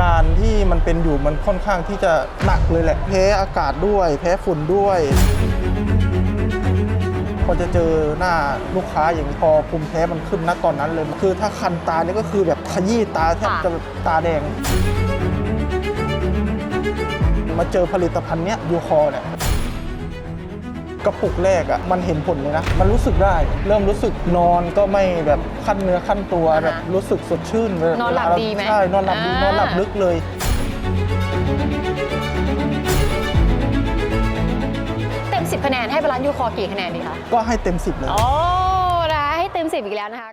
การที่มันเป็นอยู่มันค่อนข้างที่จะหนักเลยแหละ แพ้อากาศด้วย แพ้ฝุ่นด้วยพอจะเจอหน้าลูกค้าอย่างนี้พอภูมิแพ้มันขึ้นณตอนนั้นเลย คือถ้าคันตานี่ก็คือแบบขยี้ตาแทบค่ะจะแบบตาแดง มาเจอผลิตภัณฑ์เนี้ยยูคอเนี่ย กระปุกแรกอะ่ะมันเห็นผลเลยนะ มันรู้สึกได้ เริ่มรู้สึกนอนก็ไม่แบบขั้นเนื้อขั้นตัวอ่าฮะแบบรู้สึกสดชื่นเวลานอนหลับดีไหมใช่นอนหลับดีอ่าน นอนหลับลึกเลย เต็ม 10 คะแนนให้บาลานซ์ยูคอกี่คะแนนดีคะ ก็ให้เต็มสิบเลย โอ้นะคะให้เต็ม10อีกแล้วนะคะ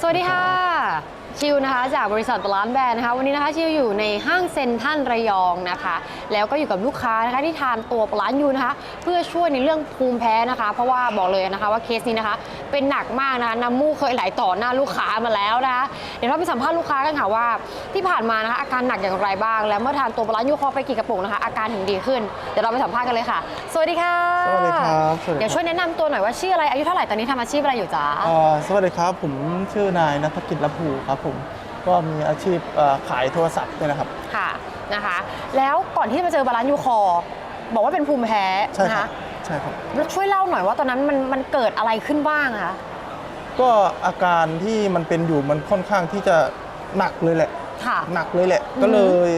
สวัสดีค่ะ ชิวนะคะจากบริษัทบาลานซ์แบรนด์นะคะวันนี้นะคะชิวอยู่ในห้างเซ็นทรัลระยองนะคะ แล้วก็อยู่กับลูกค้านะคะที่ทานตัวบาลานซ์ยูนะคะ เพื่อช่วยในเรื่องภูมิแพ้นะคะ เพราะว่าบอกเลยนะคะว่าเคสนี้นะคะเป็นหนักมากนะคะน้ำมูกเคยไหลต่อหน้าลูกค้ามาแล้วนะคะเดี๋ยวเราไปสัมภาษณ์ลูกค้ากันค่ะว่า ที่ผ่านมานะคะอาการหนักอย่างไรบ้าง แล้วเมื่อทานตัวบาลานซ์ยูคอไปกี่กระปุกนะคะอาการถึงดีขึ้นเดี๋ยวเราไปสัมภาษณ์กันเลยค่ะ สวัสดีค่ะสวัสดีครับสวัสดีครับ เดี๋ยวช่วยแนะนำตัวหน่อยว่าชื่ออะไรอายุเท่าไหร่ตอนนี้ทำอาชีพอะไรอยู่จ๊ะเอ่อสวัสดีครับ ผมชื่อนายนัฐกิจละภูครับผมก็มีอาชีพเอ่อขายโทรศัพท์เนี่ยนะครับ ค่ะนะคะ แล้วก่อนที่จะมาเจอบาลานซ์ยูคอบอกว่าเป็นภูมิแพ้ใช่นะครัคะบ ใช่ครับ แล้วช่วยเล่าหน่อยว่าตอนนั้นมันมันเกิดอะไรขึ้นบ้างอะคะก็อาการที่มันเป็นอยู่มันค่อนข้างที่จะหนักเลยแหละ ค่ะ หนักเลยแหละ อือฮึ ก็เลย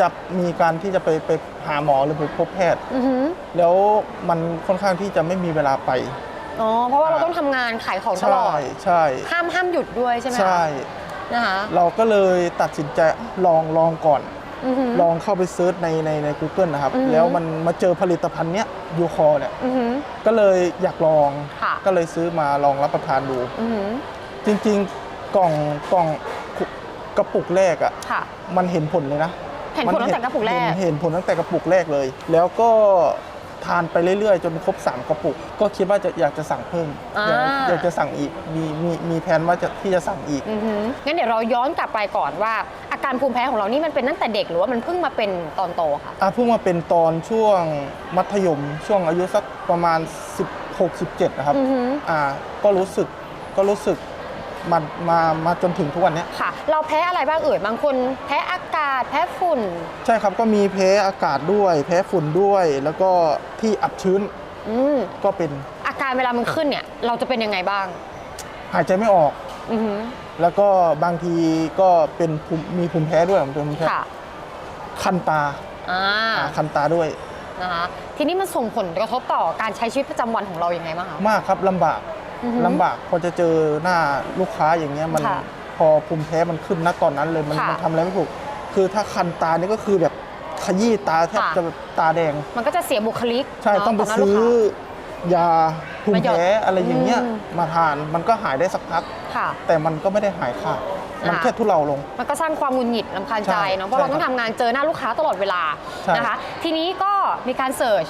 จะมีการที่จะไปไปหาหมอหรือไปพบแพทย์ อือหือแล้วมันค่อนข้างที่จะไม่มีเวลาไป อ๋อเพราะว่าเราต้องทำงานขายของตลใช่อดใช่ห้ามห้ามหยุดด้วยใช่ไหมคะใช่ นะคะ เราก็เลยตัดสินใจลองลองก่อนอือหือ ลองเข้าไปเซิร์ชในในใน Google นะครับอือฮึแล้วมันมาเจอผลิตภัณฑ์เนี้ยยูคอเนี่ยอือหือก็เลยอยากลองค่ะก็เลยซื้อมาลองรับประทานดูอือหือจริงๆกล่องกล่องกระปุกแรกอะ่ะค่ะมันเห็นผลเลยนะเห็นผลตั้งแต่กระปุกแรกเห็นเห็นผลตั้งแต่กระปุกแรกเลย แล้วก็ ทานไปเรื่อยๆ จนครบ 3 กระปุก ก็คิดว่าจะอยากจะสั่งเพิ่มอ่า อยากอยากจะสั่งอีกมีมีมีแผนว่าจะที่จะสั่งอีก อือหืองั้นเดี๋ยวเราย้อนกลับไปก่อนว่า อาการภูมิแพ้ของเรานี่มันเป็นตั้งแต่เด็กหรือว่ามันเพิ่งมาเป็นตอนโตคะอะเพิ่งมาเป็นตอนช่วงมัธยม ช่วงอายุสักประมาณ 16 17 นะครับอือหืออ่าก็รู้สึกก็รู้สึก มามามาจนถึงทุกวันเนี้ยค่ะ เราแพ้อะไรบ้างเอ่ยบางคนแพ้อากาศแพ้ฝุ่น ใช่ครับก็มีแพ้อากาศด้วย แพ้ฝุ่นด้วย แล้วก็ที่อับชื้นอืมก็เป็นอาการเวลามันขึ้นเนี่ยเราจะเป็นยังไงบ้าง หายใจไม่ออก อือหือแล้วก็บางทีก็เป็นภูมิมีภูมิแพ้ด้วยผมเป็นภูมิแพ้ค่ะคันตาอ่าอ่าคันตาด้วยนะคะทีนี้มันส่งผลกระทบต่อการใช้ชีวิตประจำวันของเรายังไงบ้างคะมากครับลำบากอือฮึ ลำบากพอจะเจอหน้าลูกค้าอย่างเงี้ยมันค่ะพอภูมิแพ้มันขึ้นณตอนนั้นเลยมันค่ะมันทำอะไรไม่ถูก คือถ้าคันตานี่ก็คือแบบขยี้ตาแทบค่ะจะแบบตาแดง มันก็จะเสียบุคลิก ใช่เนะต้องไปหน้าซื้ลูอกค้ยาภูมิมาหยดแพ้อะไรอย่างเงี้ยอืมมาทานมันก็หายได้สักพักค่ะแต่มันก็ไม่ได้หายขาดมันอ่าแค่ทุเลาลง มันก็สร้างความหงุนหงิดลำคาญใจใช่เนาะเพราะเราใช่ต้องทำงานเจอหน้าลูกค้าตลอดเวลาใช่นะคะ ทีนี้ก็มีการเสิร์ช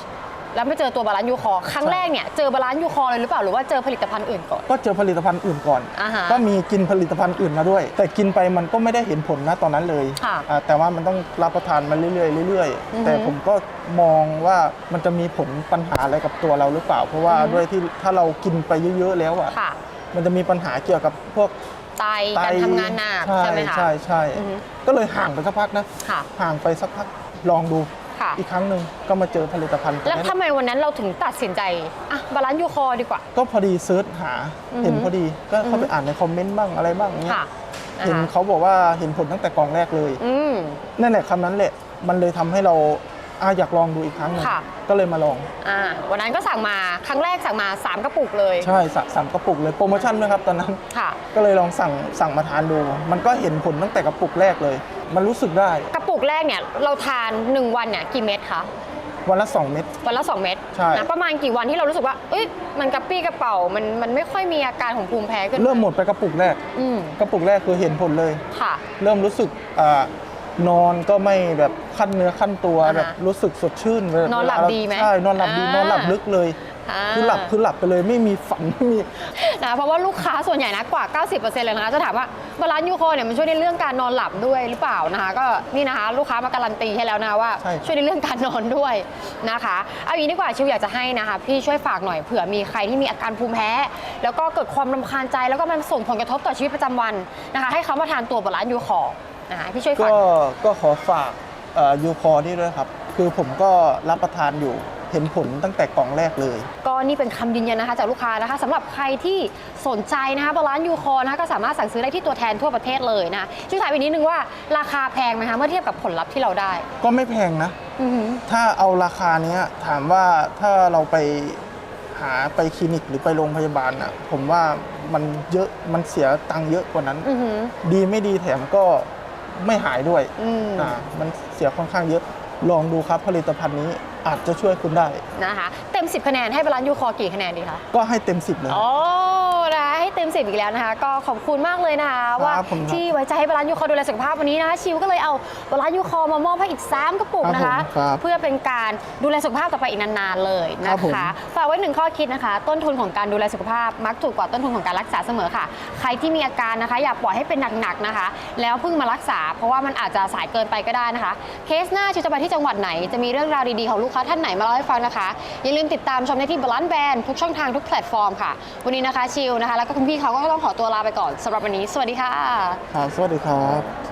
แล้วไม่เจอตัวบาลานซ์ยูคอครั้งใช่แรกเนี่ยเจอบาลานซ์ยูคอเลยหรือเปล่าหรือว่าเจอผลิตภัณฑ์อื่นก่อน ก็เจอผลิตภัณฑ์อื่นก่อน อ่าฮะก็มีกินผลิตภัณฑ์อื่นมาด้วย แต่กินไปมันก็ไม่ได้เห็นผลนะตอนนั้นเลยค่ะอ่าแต่ว่ามันต้องรับประทานมาเรื่อยๆเรื่อยอือฮึ ๆ แต่ผมก็มองว่ามันจะมีผลปัญหาอะไรกับตัวเราหรือเปล่า เพราะว่าอือฮึด้วยที่ถ้าเรากินไปเยอะๆแล้วอะค่ะ มันจะมีปัญหาเกี่ยวกับพวกไตไตการทำงานหนักใช่ใช่ไหมคะ ใช่ใช่อือฮึ ก็เลยห่างไปสักพักนะ ค่ะ ห่างไปสักพักลองดู ค่ะ อีกครั้งหนึ่งก็มาเจอผลิตภัณฑ์ตัวแล้วนี้ทำไมวันนั้นเราถึงตัดสินใจอะบาลานซ์ยูคอดีกว่า ก็พอดีเซิร์ชหาอือฮึเห็นพอดีก็เข้าไปอือฮึอ่านในคอมเมนต์บ้างอะไรบ้างเงี้ยค่ะนะเห็นคะเขาบอกว่าเห็นผลตั้งแต่กล่องแรกเลย อืม นั่นแหละคำนั้นแหละ มันเลยทำให้เราอาอยากลองดูอีกครั้งหนึงค่ะ ก็เลยมาลองอ่าวันนั้นก็สั่งมาครั้งแรกสั่งมา 3 กระปุกเลยใช่สะสามกระปุกเลยโปรโมชั่นด้วยครับตอนนั้น ค่ะ ก็เลยลองสั่งสั่งมาทานดู มันก็เห็นผลตั้งแต่กระปุกแรกเลย มันรู้สึกได้ กระปุก แรกเนี่ยเราทาน 1 วันเนี่ยกี่เม็ดคะ วันละ 2 เม็ด วันละ 2 เม็ดใช่ นะประมาณกี่วันที่เรารู้สึกว่า เอ้ยมันกระปี้กระเป๋ามันมันไม่ค่อยมีอาการของภูมิแพ้ขึ้นเริ่มหมดไปกระปุกแรก อืมกระปุกแรกคือเห็นผลเลย ค่ะ เริ่มรู้สึกอ่านอนก็ไม่แบบขั้นเนื้อขั้นตัวอ่าฮะแบบรู้สึกสดชื่นเวลานอนหลับดีไหมใช่นอนหลับดีอ่านอนหลับลึกเลยา คือหลับคือหลับไปเลยไม่มีฝันไม่มีนะเพราะว่าลูกค้าส่วนใหญ่นะกว่า 90%เลยนะคะจะถามว่าบาลานซ์ยูโคเนี่ยมันช่วยในเรื่องการนอนหลับด้วยหรือเปล่านะคะ ก็นี่นะคะ ลูกค้ามาการันตีให้แล้วนะคะว่าใช่ช่วยในเรื่องการนอนด้วยนะคะเอาอย่างนี้ดีกว่าชิวอยากจะให้นะคะ พี่ช่วยฝากหน่อยเผื่อมีใครที่มีอาการภูมิแพ้ แล้วก็เกิดความรำคาญใจแล้วก็มันส่งผลกระทบต่อชีวิตประจำวันนะคะ ให้เขามาทานตัวบาลานซ์ยูคอนะคะพี่ช่วยฝากก็ก็ขอฝากยูคอนี่ด้วยครับคือผมก็รับประทานอยู่ เห็นผลตั้งแต่กล่องแรกเลย ก็นี่เป็นคำยืนยันนะคะจากลูกค้านะคะสำหรับใครที่สนใจนะคะบาลานซ์ยูคอนะคะก็สามารถสั่งซื้อได้ที่ตัวแทนทั่วประเทศเลยนะคะช่วยถามอีกนิดนึงว่าราคาแพงไหมคะเมื่อเทียบกับผลลัพธ์ที่เราได้ก็ไม่แพงนะ อือหือ ถ้าเอาราคาเนี้ยถามว่าถ้าเราไปหาไปคลินิกหรือไปโรงพยาบาลอะผมว่ามันเยอะมันเสียตังค์เยอะกว่านั้น อือหือ ดีไม่ดีแถมก็ไม่หายด้วยอืม อ่ามันเสียค่อนข้างเยอะ ลองดูครับผลิตภัณฑ์นี้ อาจจะช่วยคุณได้นะคะ เต็ม 10 คะแนนให้บาลานซ์ยูคอกี่คะแนนดีคะ ก็ให้เต็มสิบเลยโอ้นะให้เต็มสิบอีกแล้วนะคะ ก็ขอบคุณมากเลยนะคะ ว่าผมครับที่ไว้ใจให้บาลานซ์ยูคอดูแลสุขภาพวันนี้นะคะชิวก็เลยเอาบาลานซ์ยูคอมามอบให้อีก 3กระปุกนะคะ ครับผมครับเพื่อเป็นการดูแลสุขภาพต่อไปอีกนานๆเลยครันะบผม คะ ฝากไว้หนึ่งข้อคิดนะคะ ต้นทุนของการดูแลสุขภาพมักถูกกว่าต้นทุนของการรักษาเสมอค่ะ ใครที่มีอาการนะคะ อย่าปล่อยให้เป็นหนักๆนะคะ แล้วเพิ่งมารักษา เพราะว่ามันอาจจะสายเกินไปก็ได้นะคะ เคสหน้าชิวจะไปที่จังหวัดไหน จะมีเรื่องราวดีๆของลูกค้าท่านไหนมาเล่าให้ฟังนะคะ อย่าลืมติดตามชมได้ที่บาลานซ์แบนทุกช่องทางทุกแพลตฟอร์มค่ะ วันนี้นะคะชิวนะคะ แล้วก็คุณพี่เขาก็ต้องขอตัวลาไปก่อนสำหรับวันนี้ สวัสดีค่ะ ครับ สวัสดีครับ